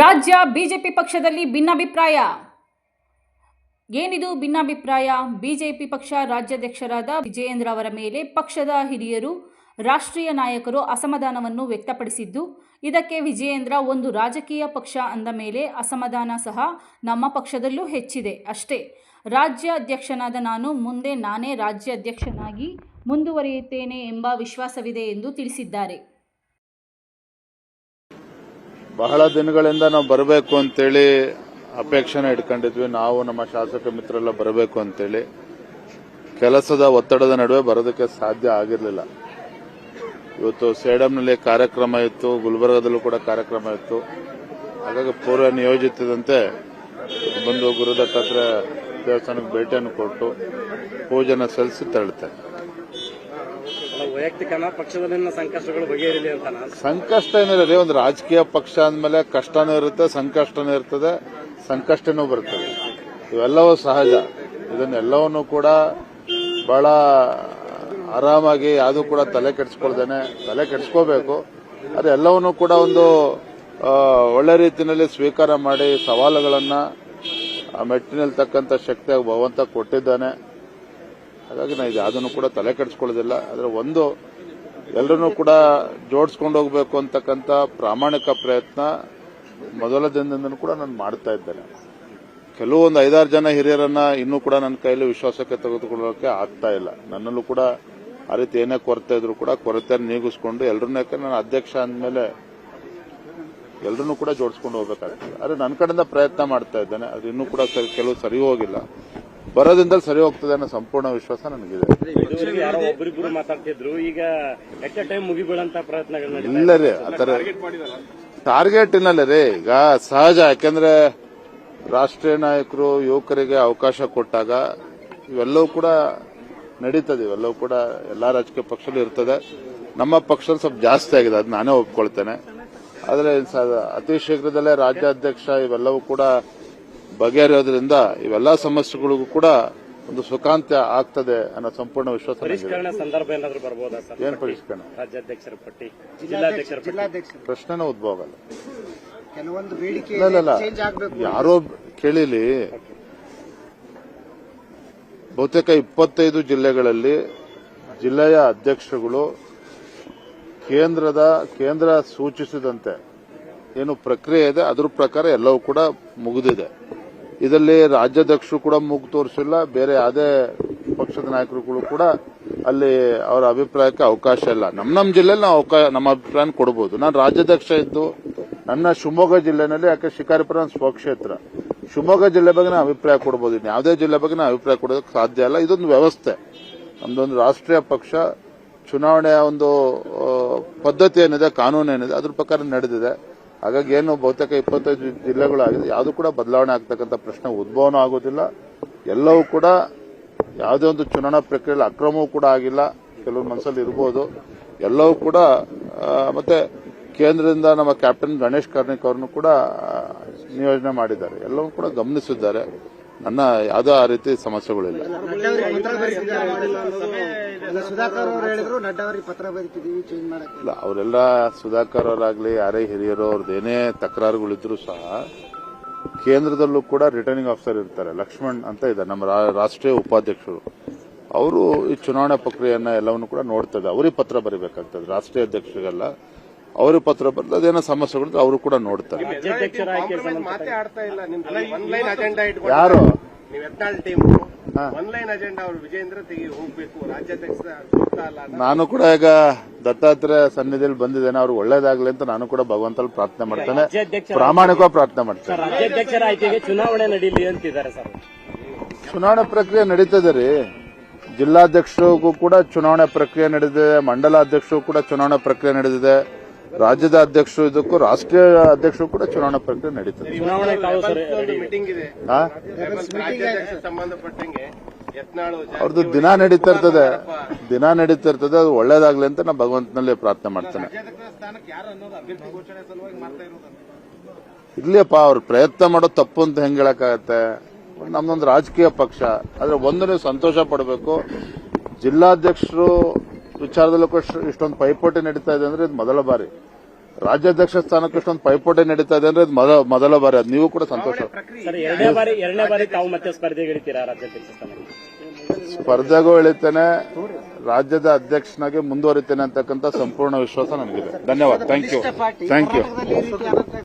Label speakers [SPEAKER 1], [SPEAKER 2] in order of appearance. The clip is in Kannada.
[SPEAKER 1] ರಾಜ್ಯ ಬಿಜೆಪಿ ಪಕ್ಷದಲ್ಲಿ ಭಿನ್ನಾಭಿಪ್ರಾಯ. ಏನಿದು ಭಿನ್ನಾಭಿಪ್ರಾಯ? ಬಿಜೆಪಿ ಪಕ್ಷ ರಾಜ್ಯಾಧ್ಯಕ್ಷರಾದ ವಿಜಯೇಂದ್ರ ಅವರ ಮೇಲೆ ಪಕ್ಷದ ಹಿರಿಯರು, ರಾಷ್ಟ್ರೀಯ ನಾಯಕರು ಅಸಮಾಧಾನವನ್ನು ವ್ಯಕ್ತಪಡಿಸಿದ್ದು, ಇದಕ್ಕೆ ವಿಜಯೇಂದ್ರ ಒಂದು ರಾಜಕೀಯ ಪಕ್ಷ ಅಂದ ಮೇಲೆ ಅಸಮಾಧಾನ ಸಹ ನಮ್ಮ ಪಕ್ಷದಲ್ಲೂ ಹೆಚ್ಚಿದೆ ಅಷ್ಟೇ. ರಾಜ್ಯ ಅಧ್ಯಕ್ಷನಾದ ನಾನು ಮುಂದೆ ನಾನೇ ರಾಜ್ಯ ಅಧ್ಯಕ್ಷನಾಗಿ ಮುಂದುವರಿಯುತ್ತೇನೆ ಎಂಬ ವಿಶ್ವಾಸವಿದೆ ಎಂದು ತಿಳಿಸಿದ್ದಾರೆ.
[SPEAKER 2] ಬಹಳ ದಿನಗಳಿಂದ ನಾವು ಬರಬೇಕು ಅಂತೇಳಿ ಅಪೇಕ್ಷೆನ ಇಟ್ಕೊಂಡಿದ್ವಿ. ನಾವು ನಮ್ಮ ಶಾಸಕ ಮಿತ್ರರೆಲ್ಲ ಬರಬೇಕು ಅಂತೇಳಿ. ಕೆಲಸದ ಒತ್ತಡದ ನಡುವೆ ಬರೋದಕ್ಕೆ ಸಾಧ್ಯ ಆಗಿರಲಿಲ್ಲ. ಇವತ್ತು ಸೇಡಂನಲ್ಲಿ ಕಾರ್ಯಕ್ರಮ ಇತ್ತು. ಗುಲ್ಬರ್ಗದಲ್ಲೂ ಕೂಡ ಕಾರ್ಯಕ್ರಮ ಇತ್ತು. ಹಾಗಾಗಿ ಪೂರ್ವ ನಿಯೋಜಿತದಂತೆ ಬಂದು ಗುರುದತ್ತಾತ್ರ ದೇವಸ್ಥಾನಕ್ಕೆ ಭೇಟಿಯನ್ನು ಕೊಟ್ಟು ಪೂಜೆನ ಸಲ್ಲಿಸಿ ತೆರಳುತ್ತೆ. ಸಂಕಷ್ಟ ಏನಿರಲಿ ಒಂದು ರಾಜಕೀಯ ಪಕ್ಷ ಅಂದಮೇಲೆ ಕಷ್ಟನೂ ಇರುತ್ತೆ ಸಂಕಷ್ಟನೂ ಇರ್ತದೆ. ಸಂಕಷ್ಟನೂ ಬರ್ತದೆ ಇವೆಲ್ಲವೂ ಸಹಜ. ಇದನ್ನೆಲ್ಲವನ್ನು ಕೂಡ ಬಹಳ ಆರಾಮಾಗಿ ಯಾವುದು ಕೂಡ ತಲೆ ಕೆಡಿಸ್ಕೊಳ್ದೇನೆ, ತಲೆ ಕೆಡಿಸ್ಕೋಬೇಕು. ಅದೆಲ್ಲವನ್ನೂ ಕೂಡ ಒಂದು ಒಳ್ಳೆ ರೀತಿಯಲ್ಲಿ ಸ್ವೀಕಾರ ಮಾಡಿ ಸವಾಲುಗಳನ್ನು ಆ ಮೆಟ್ಟಿನಲ್ಲಿ ತಕ್ಕಂಥ ಶಕ್ತಿಯಾಗಿ ಭಗವಂತ ಕೊಟ್ಟಿದ್ದಾನೆ. ಹಾಗಾಗಿ ನಾ ಇದು ಯಾವುದನ್ನು ಕೂಡ ತಲೆ ಕೆಡಿಸ್ಕೊಳ್ಳೋದಿಲ್ಲ. ಆದರೆ ಒಂದು ಎಲ್ಲರನ್ನೂ ಕೂಡ ಜೋಡಿಸ್ಕೊಂಡು ಹೋಗಬೇಕು ಅಂತಕ್ಕಂಥ ಪ್ರಾಮಾಣಿಕ ಪ್ರಯತ್ನ ಮೊದಲ ದಿನದಿಂದನೂ ಕೂಡ ನಾನು ಮಾಡ್ತಾ ಇದ್ದೇನೆ. ಕೆಲವೊಂದು ಐದಾರು ಜನ ಹಿರಿಯರನ್ನ ಇನ್ನೂ ಕೂಡ ನನ್ನ ಕೈಯಲ್ಲಿ ವಿಶ್ವಾಸಕ್ಕೆ ತೆಗೆದುಕೊಳ್ಳೋಕೆ ಆಗ್ತಾ ಇಲ್ಲ. ನನ್ನಲ್ಲೂ ಕೂಡ ಆ ರೀತಿ ಏನೇ ಕೊರತೆ ಇದ್ರು ಕೂಡ ಕೊರತೆ ನೀಗಿಸ್ಕೊಂಡು ಎಲ್ಲರನ್ನ ಯಾಕಂದ್ರೆ ನಾನು ಅಧ್ಯಕ್ಷ ಅಂದಮೇಲೆ ಎಲ್ಲರನ್ನೂ ಕೂಡ ಜೋಡಿಸ್ಕೊಂಡು ಹೋಗ್ಬೇಕಾಗ್ತದೆ. ಆದ್ರೆ ನನ್ನ ಕಡೆಯಿಂದ ಪ್ರಯತ್ನ ಮಾಡ್ತಾ ಇದ್ದೇನೆ. ಅದು ಇನ್ನೂ ಕೂಡ ಕೆಲವು ಸರಿ ಹೋಗಿಲ್ಲ. ಬರೋದ್ರಿಂದ ಸರಿ ಹೋಗ್ತದೆ ಅನ್ನೋ ಸಂಪೂರ್ಣ ವಿಶ್ವಾಸ ನನಗಿದೆ.
[SPEAKER 3] ಮಾತಾಡ್ತಿದ್ರು. ಈಗ ಟೈಮ್ ಮುಗಿಬೀಳಂತ ಪ್ರಯತ್ನಗಳು
[SPEAKER 2] ಇಲ್ಲ ರೀ ಆತರ ಟಾರ್ಗೆಟ್ ಇನ್ನಲ್ಲ ರೀ. ಈಗ ಸಹಜ, ಯಾಕೆಂದ್ರೆ ರಾಷ್ಟ್ರೀಯ ನಾಯಕರು ಯುವಕರಿಗೆ ಅವಕಾಶ ಕೊಟ್ಟಾಗ ಇವೆಲ್ಲವೂ ಕೂಡ ನಡೀತದೆ, ಇವೆಲ್ಲವೂ ಕೂಡ ಎಲ್ಲಾ ರಾಜಕೀಯ ಪಕ್ಷದಲ್ಲೂ ಇರ್ತದೆ. ನಮ್ಮ ಪಕ್ಷದಲ್ಲಿ ಸ್ವಲ್ಪ ಜಾಸ್ತಿ ಆಗಿದೆ, ಅದು ನಾನೇ ಒಪ್ಕೊಳ್ತೇನೆ. ಆದರೆ ಅತಿ ಶೀಘ್ರದಲ್ಲೇ ರಾಜ್ಯಾಧ್ಯಕ್ಷ ಇವೆಲ್ಲವೂ ಕೂಡ ಬಗೆಹರಿಯೋದ್ರಿಂದ ಇವೆಲ್ಲ ಸಮಸ್ಯೆಗಳಿಗೂ ಕೂಡ ಒಂದು ಸುಖಾಂತ್ಯ ಆಗ್ತದೆ ಅನ್ನೋ ಸಂಪೂರ್ಣ ವಿಶ್ವಾಸ
[SPEAKER 3] ಸಂದರ್ಭ ಏನಾದರೂ ಬರ್ಬೋದಾ ಸರ್?
[SPEAKER 2] ಏನ್ ಪರಿಷ್ಕರಣೆ?
[SPEAKER 3] ರಾಜ್ಯಾಧ್ಯಕ್ಷರ ಪಟ್ಟಿ ಜಿಲ್ಲಾಧ್ಯಕ್ಷರ ಪಟ್ಟಿ.
[SPEAKER 4] ಜಿಲ್ಲಾಧ್ಯಕ್ಷರು
[SPEAKER 2] ಪ್ರಶ್ನೆನೇ ಉದ್ಭವ ಆಗಲ್ಲ.
[SPEAKER 4] ಕೆಲವೊಂದು ಬೇಡಿಕೆ
[SPEAKER 2] ಇಲ್ಲ, ಇಲ್ಲ, ಯಾರೋ ಕೇಳಿಲಿ. ಬಹುತೇಕ ಇಪ್ಪತ್ತೈದು ಜಿಲ್ಲೆಗಳಲ್ಲಿ ಜಿಲ್ಲೆಯ ಅಧ್ಯಕ್ಷರುಗಳು ಕೇಂದ್ರದ ಕೇಂದ್ರ ಸೂಚಿಸಿದಂತೆ ಏನು ಪ್ರಕ್ರಿಯೆ ಇದೆ ಅದ್ರ ಪ್ರಕಾರ ಎಲ್ಲವೂ ಕೂಡ ಮುಗಿದಿದೆ. ಇದರಲ್ಲಿ ರಾಜ್ಯಾಧ್ಯಕ್ಷರು ಕೂಡ ಮೂಗು ತೋರಿಸಿಲ್ಲ, ಬೇರೆ ಯಾವುದೇ ಪಕ್ಷದ ನಾಯಕರುಗಳು ಕೂಡ ಅಲ್ಲಿ ಅವರ ಅಭಿಪ್ರಾಯಕ್ಕೆ ಅವಕಾಶ ಇಲ್ಲ. ನಮ್ಮ ನಮ್ಮ ಜಿಲ್ಲೆಯಲ್ಲಿ ನಾವು ನಮ್ಮ ಅಭಿಪ್ರಾಯ ಕೊಡಬಹುದು ನಾನು ರಾಜ್ಯಾಧ್ಯಕ್ಷ ಇದ್ದು, ನನ್ನ ಶಿವಮೊಗ್ಗ ಜಿಲ್ಲೆನಲ್ಲಿ ಯಾಕೆ ಶಿಕಾರಿಪುರ ಸ್ವಕ್ಷೇತ್ರ ಶಿವಮೊಗ್ಗ ಜಿಲ್ಲೆ ಬಗ್ಗೆ ನಾವು ಅಭಿಪ್ರಾಯ ಕೊಡಬಹುದು ಇನ್ನು ಯಾವುದೇ ಜಿಲ್ಲೆ ಬಗ್ಗೆ ನಾವು ಅಭಿಪ್ರಾಯ ಕೊಡೋದಕ್ಕೆ ಸಾಧ್ಯ ಇಲ್ಲ. ಇದೊಂದು ವ್ಯವಸ್ಥೆ. ನಮ್ದೊಂದು ರಾಷ್ಟ್ರೀಯ ಪಕ್ಷ, ಚುನಾವಣೆಯ ಒಂದು ಪದ್ಧತಿ ಏನಿದೆ ಕಾನೂನು ಏನಿದೆ ಅದ್ರ ಪ್ರಕಾರ ನಡೆದಿದೆ. ಹಾಗಾಗಿ ಏನು ಬಹುತೇಕ ಇಪ್ಪತ್ತೈದು ಜಿಲ್ಲೆಗಳಾಗಿದೆ. ಯಾವುದು ಕೂಡ ಬದಲಾವಣೆ ಆಗ್ತಕ್ಕಂಥ ಪ್ರಶ್ನೆ ಉದ್ಭವನೂ ಆಗೋದಿಲ್ಲ. ಎಲ್ಲವೂ ಕೂಡ ಯಾವುದೇ ಒಂದು ಚುನಾವಣಾ ಪ್ರಕ್ರಿಯೆಯಲ್ಲಿ ಅಕ್ರಮವೂ ಕೂಡ ಆಗಿಲ್ಲ. ಕೆಲವೊಂದು ಮನಸ್ಸಲ್ಲಿ ಇರ್ಬೋದು. ಎಲ್ಲವೂ ಕೂಡ ಮತ್ತೆ ಕೇಂದ್ರದಿಂದ ನಮ್ಮ ಕ್ಯಾಪ್ಟನ್ ಗಣೇಶ್ ಕಾರ್ಣಿಕ್ ಅವರನ್ನು ಕೂಡ ನಿಯೋಜನೆ ಮಾಡಿದ್ದಾರೆ. ಎಲ್ಲವೂ ಕೂಡ ಗಮನಿಸಿದ್ದಾರೆ. ನನ್ನ ಯಾವುದೇ ಆ ರೀತಿ ಸಮಸ್ಯೆಗಳಿಲ್ಲ.
[SPEAKER 4] ನಡ್ಡಾ ಅವರಿಗೆ ಪತ್ರ ಬರೀತಿದ್ದಾರೆ ಈಗ ಸುಧಾಕರ್ ಅವರು ಹೇಳಿದ್ರು ನಡ್ಡಾ ಅವರಿಗೆ ಪತ್ರ ಬರೀತಿದೀವಿ ಚೇಂಜ್ ಮಾಡಕ್ಕೆ.
[SPEAKER 2] ಇಲ್ಲ ಅವರೆಲ್ಲ ಸುಧಾಕರ್ ಅವರಾಗ್ಲಿ ಯಾರೇ ಹಿರಿಯರು ಅವ್ರದ್ದು ಏನೇ ತಕರಾರುಗಳಿದ್ರು ಸಹ ಕೇಂದ್ರದಲ್ಲೂ ಕೂಡ ರಿಟರ್ನಿಂಗ್ ಆಫೀಸರ್ ಇರ್ತಾರೆ ಲಕ್ಷ್ಮಣ್ ಅಂತ ಇದೆ ನಮ್ಮ ರಾ- ರಾಷ್ಟ್ರೀಯ ಉಪಾಧ್ಯಕ್ಷರು. ಅವರು ಈ ಚುನಾವಣಾ ಪ್ರಕ್ರಿಯೆಯನ್ನ ಎಲ್ಲವನ್ನು ಕೂಡ ನೋಡ್ತದೆ ಅವ್ರಿಗೆ ಪತ್ರ ಬರೀಬೇಕಾಗ್ತದೆ ರಾಷ್ಟ್ರೀಯ ಅಧ್ಯಕ್ಷರಿಗೆಲ್ಲ. ಅವ್ರಿಗೆ ಪತ್ರ ಬರ್ತದೆ ಅದೇನೋ ಸಮಸ್ಯೆಗಳು ಅವರು ಕೂಡ ನೋಡ್ತಾರೆ. ಯಾರು?
[SPEAKER 5] ನೀವು ಯತ್ನಾಳ್ ಟೀಮ್ ಒನ್ಲೈನ್ ಅಜೆಂಡಾ ಅವರು ವಿಜೇಂದ್ರ ತೆಗಿ ಹೋಗ್ಬೇಕು ರಾಜ್ಯಾಧ್ಯಕ್ಷ ಸೂಕ್ತ ಅಲ್ಲ
[SPEAKER 2] ನಾನು ಕೂಡ ಈಗ ದತ್ತಾತ್ರೇಯ ಸನ್ನಿಧಿಯಲ್ಲಿ ಬಂದಿದ್ದೇನೆ ಅವ್ರು ಒಳ್ಳೇದಾಗ್ಲಿ ಅಂತ ನಾನು ಕೂಡ ಭಗವಂತಲ್ಲಿ ಪ್ರಾರ್ಥನೆ ಮಾಡ್ತೇನೆ. ಪ್ರಾಮಾಣಿಕವಾಗಿ ಪ್ರಾರ್ಥನೆ ಮಾಡ್ತೇನೆ.
[SPEAKER 3] ಸರ್ ರಾಜ್ಯಾಧ್ಯಕ್ಷರ ಆಯ್ಕೆಗೆ ಚುನಾವಣೆ ನಡೀಲಿ ಅಂತಿದ್ದಾರೆ ಸರ್.
[SPEAKER 2] ಚುನಾವಣೆ ಪ್ರಕ್ರಿಯೆ ನಡೀತದೆ ರೀ. ಜಿಲ್ಲಾಧ್ಯಕ್ಷರಿಗೂ ಕೂಡ ಚುನಾವಣೆ ಪ್ರಕ್ರಿಯೆ ನಡೆದಿದೆ ಮಂಡಲಾಧ್ಯಕ್ಷರು ಕೂಡ ಚುನಾವಣೆ ಪ್ರಕ್ರಿಯೆ ನಡೆದಿದೆ. ರಾಜ್ಯದ ಅಧ್ಯಕ್ಷರು ಇದಕ್ಕೂ ರಾಷ್ಟ್ರೀಯ ಅಧ್ಯಕ್ಷರು ಕೂಡ ಚುನಾವಣಾ ಪ್ರಕ್ರಿಯೆ ನಡೀತದೆ. ಅವ್ರದ್ದು ದಿನ ನಡೀತಾ ಇರ್ತದೆ. ದಿನ ನಡೀತಾ ಇರ್ತದೆ. ಅದು ಒಳ್ಳೇದಾಗ್ಲಿ ಅಂತ ನಾ ಭಗವಂತನಲ್ಲಿ ಪ್ರಾರ್ಥನೆ ಮಾಡ್ತೇನೆ.
[SPEAKER 5] ರಾಜ್ಯಾಧ್ಯಕ್ಷ ಸ್ಥಾನಕ್ಕೆ ಯಾರು ಅನ್ನೋದು ಅಭ್ಯರ್ಥಿ ಘೋಷಣೆ ಸಲುವಾಗಿ ಮಾಡ್ತಾ ಇರೋದು
[SPEAKER 2] ಇರ್ಲಿಯಪ್ಪ ಅವ್ರು ಪ್ರಯತ್ನ ಮಾಡೋ ತಪ್ಪು ಅಂತ ಹೆಂಗ್ ಹೇಳಕ್ಕಾಗತ್ತೆ? ನಮ್ದೊಂದು ರಾಜಕೀಯ ಪಕ್ಷ. ಆದ್ರೆ ಒಂದು ನೀವು ಸಂತೋಷ ಪಡಬೇಕು. ಜಿಲ್ಲಾಧ್ಯಕ್ಷರು ವಿಚಾರದಲ್ಲೂ ಕೂಡ ಇಷ್ಟೊಂದು ಪೈಪೋಟಿ ನಡೀತಾ ಇದೆ ಅಂದ್ರೆ ಇದು ಮೊದಲ ಬಾರಿ. ರಾಜ್ಯಾಧ್ಯಕ್ಷ ಸ್ಥಾನಕ್ಕೆ ಇಷ್ಟೊಂದು ಪೈಪೋಟಿ ನಡೀತಾ ಇದೆ ಅಂದ್ರೆ ಇದು ಮೊದ- ಮೊದಲ ಬಾರಿ. ಅದು ನೀವು ಕೂಡ ಸಂತೋಷ.
[SPEAKER 3] ಸರ್ ಎರಡನೇ ಬಾರಿ ಎರಡನೇ ಬಾರಿ ತಾವು ಮತ್ತೆ ಸ್ಪರ್ಧೆಗೆ ಇಳಿತೀರಾ ರಾಜ್ಯಾಧ್ಯಕ್ಷ ಸ್ಥಾನಕ್ಕೆ?
[SPEAKER 2] ಸ್ಪರ್ಧೆಗೂ ಇಳಿತೇನೆ ರಾಜ್ಯದ ಅಧ್ಯಕ್ಷನಾಗಿ ಮುಂದುವರಿತೇನೆ ಅಂತಕ್ಕಂಥ ಸಂಪೂರ್ಣ ವಿಶ್ವಾಸ ನನಗಿದೆ. ಧನ್ಯವಾದ. Thank you thank you